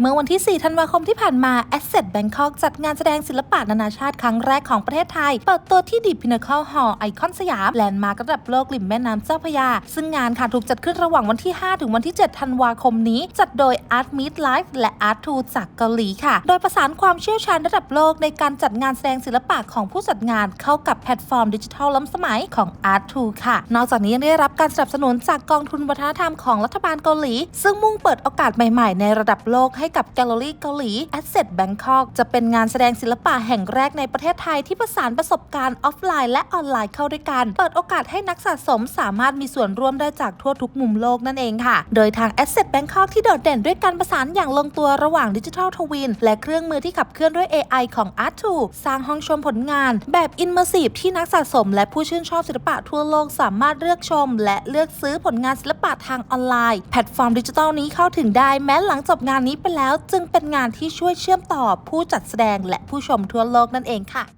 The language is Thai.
เมื่อวันที่ 4 ธันวาคมที่ผ่านมา Asset Bangkok จัดงานแสดงศิลปะนานาชาติครั้งแรกของประเทศไทย เปิดตัวที่ The Pinnacle Hall ไอคอนสยาม แลนด์มาร์กระดับโลกริมแม่น้ำเจ้าพระยา ซึ่งงานค่ะถูกจัดขึ้นระหว่างวันที่ 5 ถึงวันที่ 7 ธันวาคมนี้ จัดโดย Art Meet Live และ Art t o จากเกาหลีค่ะ โดยประสานความเชี่ยวชาญระดับโลกในการจัดงานแสดงศิลปะของผู้จัดงานเข้ากับแพลตฟอร์มดิจิทัลล้ำสมัยของ Art t o ค่ะ นอกจากนี้ยังได้รับการสนับสนุนจากกองทุนวัฒนธรรมของรัฐบาลเกาหลี ซึ่งมุ่งเปิดโอกาสใหม่ ๆ ในระดับโลกให้กับแกลเลอรี่เกาหลี Asset Bangkok จะเป็นงานแสดงศิลปะแห่งแรกในประเทศไทยที่ประสานประสบการณ์ออฟไลน์และออนไลน์เข้าด้วยกัน เปิดโอกาสให้นักสะสมสามารถมีส่วนร่วมได้จากทั่วทุกมุมโลกนั่นเองค่ะ โดยทาง Asset Bangkok ที่โดดเด่นด้วยการประสานอย่างลงตัวระหว่างดิจิทัลทวินและเครื่องมือที่ขับเคลื่อนด้วย AI ของ Art 2 สร้างห้องชมผลงาน แบบ Immersive ที่นักสะสม และผู้ชื่นชอบศิลปะทั่วโลกสามารถเลือกชม และเลือกซื้อผลงานศิลปะทางออนไลน์ แพลตฟอร์มดิจิทัลนี้เข้าถึงได้แม้หลังจบงานนี้ไปแล้วจึงเป็นงานที่ช่วยเชื่อมต่อผู้จัดแสดงและผู้ชมทั่วโลกนั่นเองค่ะ